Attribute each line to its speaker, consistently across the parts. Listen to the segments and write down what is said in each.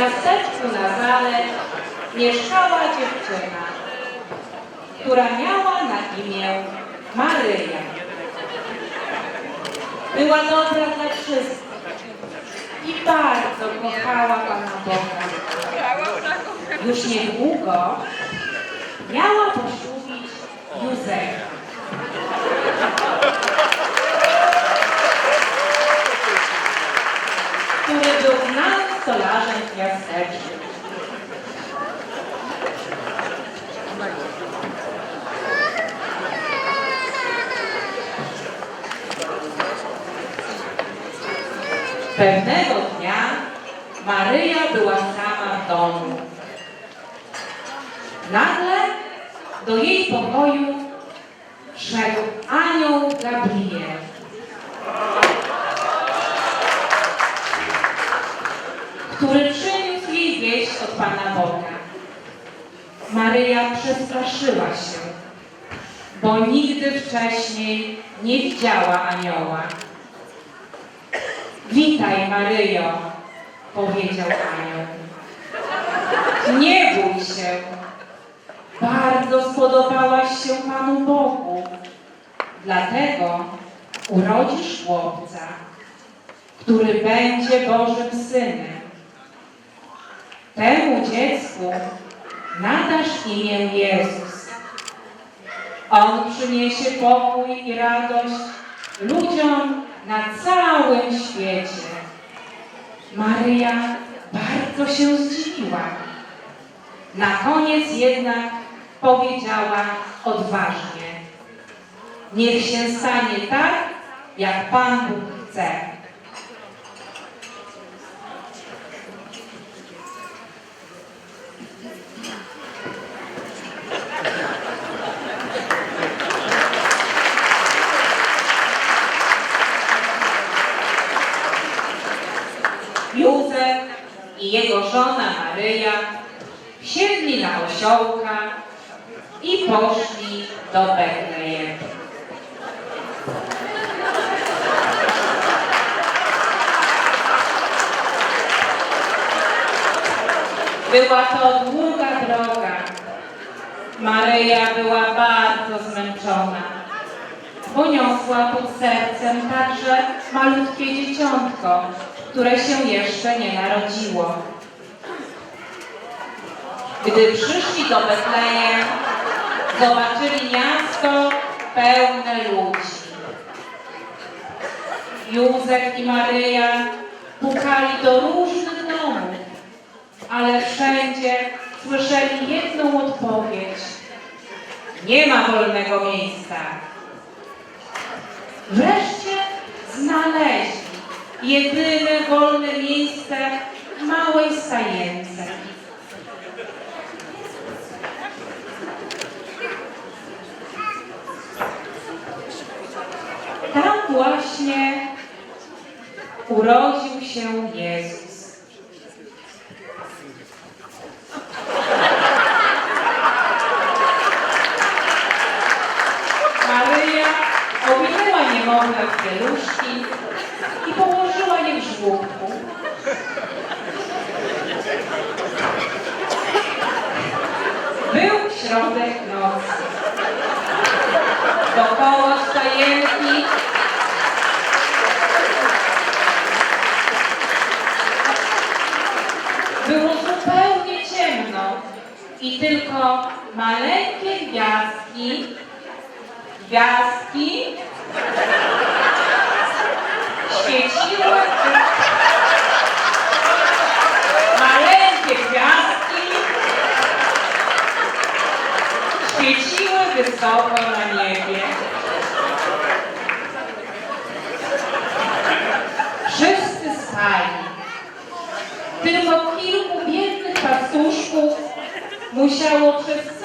Speaker 1: miasteczku Nazaret mieszkała dziewczyna, która miała na imię Maryja. Była dobra dla wszystkich i bardzo kochała Pana Boga. Już niedługo miała poślubić Józefa. który był znanym Pewnego dnia Maryja była sama w domu. Nagle do jej pokoju wszedł anioł Gabriel. który od Pana Boga. Maryja przestraszyła się, bo nigdy wcześniej nie widziała anioła. Witaj, Maryjo, powiedział anioł. Nie bój się, bardzo spodobałaś się Panu Bogu, dlatego urodzisz chłopca, który będzie Bożym Synem. Temu dziecku nadasz imię Jezus. On przyniesie pokój i radość ludziom na całym świecie. Maryja bardzo się zdziwiła. Na koniec jednak powiedziała odważnie: Niech się stanie tak, jak Pan Bóg chce. Józef i jego żona Maryja wsiedli na osiołka i poszli do Betlejem. Była to długa droga. Maryja była bardzo zmęczona. Poniosła pod sercem także malutkie dzieciątko, które się jeszcze nie narodziło. Gdy przyszli do Betlejem, zobaczyli miasto pełne ludzi. Józef i Maryja pukali do różnych domów, ale wszędzie słyszeli jedną odpowiedź. Nie ma wolnego miejsca. Wreszcie znaleźli jedyne wolne miejsce w małej stajence. Właśnie urodził się Jezus. Maryja owinęła niemowlę w pieluszki i położyła je w żłobku. Był środek nocy. Dokoła stajenki było zupełnie ciemno i tylko maleńkie gwiazdki, gwiazdki świeciły maleńkie gwiazdki świeciły wysoko na niebie. Wszyscy spali. Tylko kilku biednych pastuszków musiało przez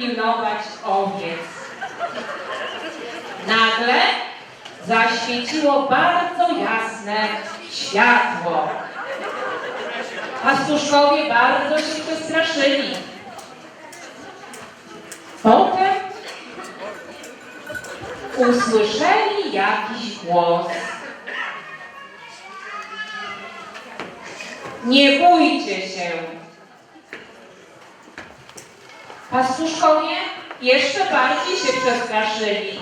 Speaker 1: pilnować owiec. Nagle zaświeciło bardzo jasne światło. Pastuszkowie bardzo się przestraszyli. Potem usłyszeli jakiś głos. Nie bójcie się. Pastuszkowie jeszcze bardziej się przestraszyli.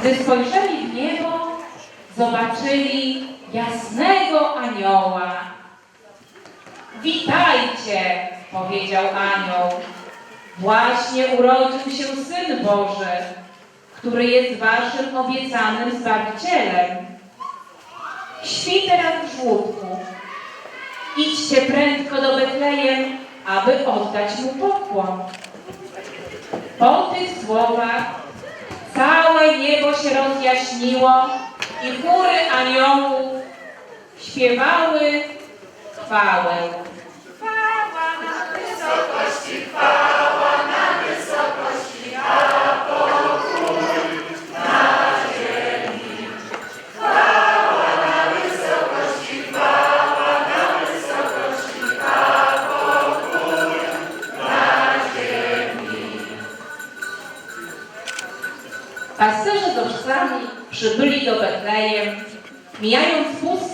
Speaker 1: Gdy spojrzeli w niebo, zobaczyli jasnego anioła. Witajcie, powiedział anioł. Właśnie urodził się Syn Boży, który jest waszym obiecanym Zbawicielem. Śpi teraz w żłódku. Idźcie prędko do Betlejem, aby oddać mu pokłon. Po tych słowach całe niebo się rozjaśniło i chóry aniołów śpiewały chwałę. Pasterze z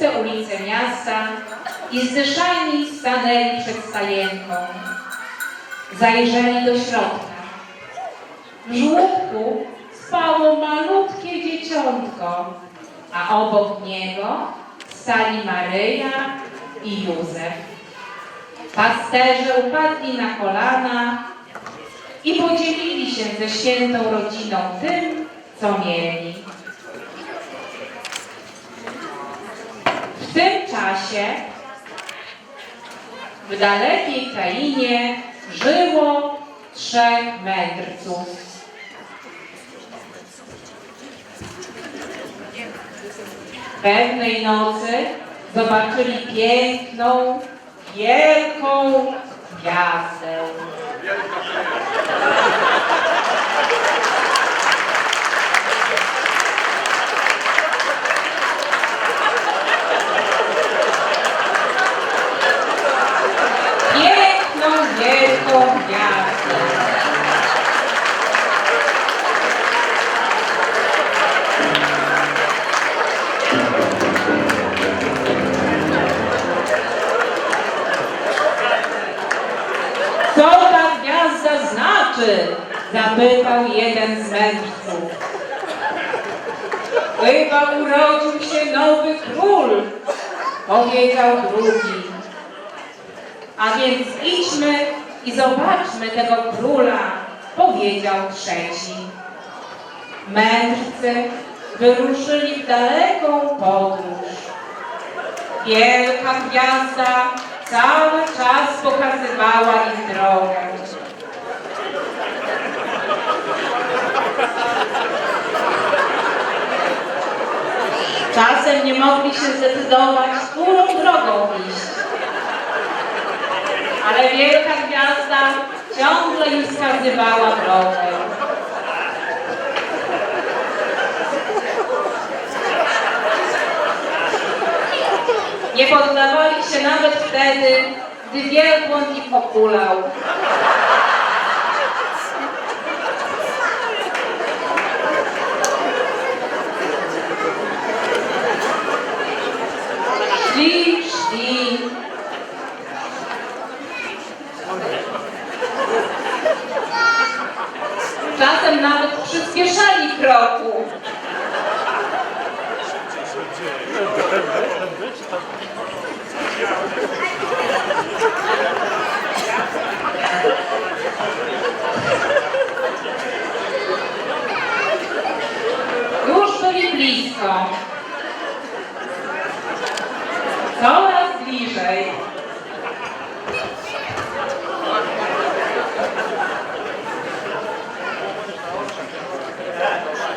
Speaker 1: puste ulice miasta i zdyszani stanęli przed stajenką. Zajrzeli do środka. W żłobku spało malutkie dzieciątko, a obok niego stali Maryja i Józef. Pasterze upadli na kolana i podzielili się ze świętą rodziną tym, co mieli. W w dalekiej krainie żyło trzech mędrców. Pewnej nocy zobaczyli piękną, wielką gwiazdę. Zapytał jeden z mędrców. Chyba urodził się nowy król, powiedział drugi. A więc idźmy i zobaczmy tego króla, powiedział trzeci. Mędrcy wyruszyli w daleką podróż. Wielka gwiazda cały czas pokazywała im drogę. Czasem nie mogli się zdecydować, którą drogą iść. Ale wielka gwiazda ciągle im wskazywała drogę. Nie poddawali się nawet wtedy, gdy wielbłąd ich okulał. Душові близько. Сала свіжай.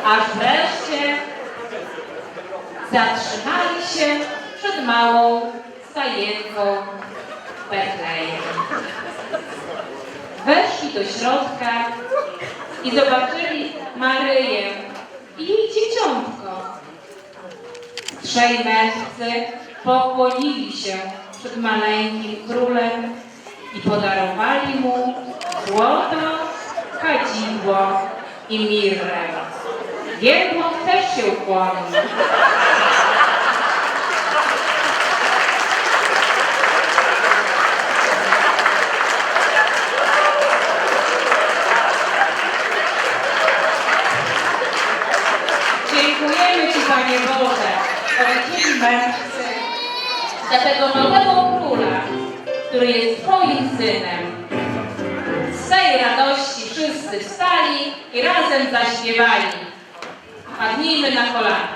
Speaker 1: Аж веш zatrzymali się przed małą stajenką Betlejem. Weszli do środka i zobaczyli Maryję i jej dzieciątko. Trzej mędrcy pokłonili się przed maleńkim królem i podarowali mu złoto, kadzidło i mirrę. Wielbłąd też się ukłonił. Powiedzieli mędrcy, za tego nowego króla, który jest Twoim synem. Z tej radości wszyscy wstali i razem zaśpiewali. Padnijmy na kolana.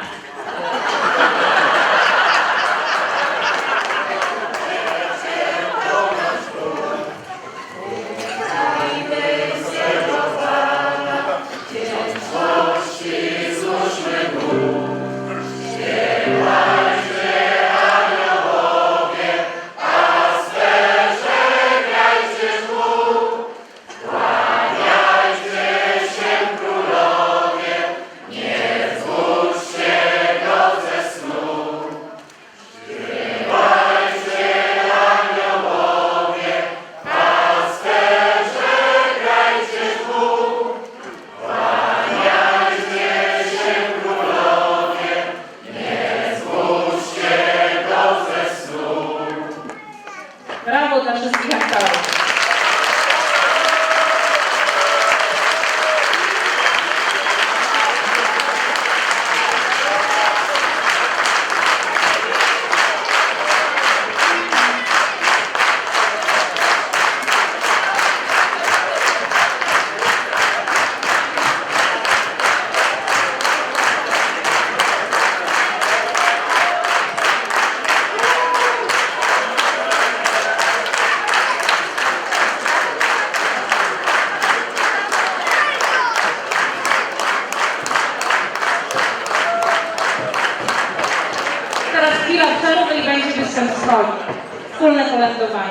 Speaker 1: Teraz chwila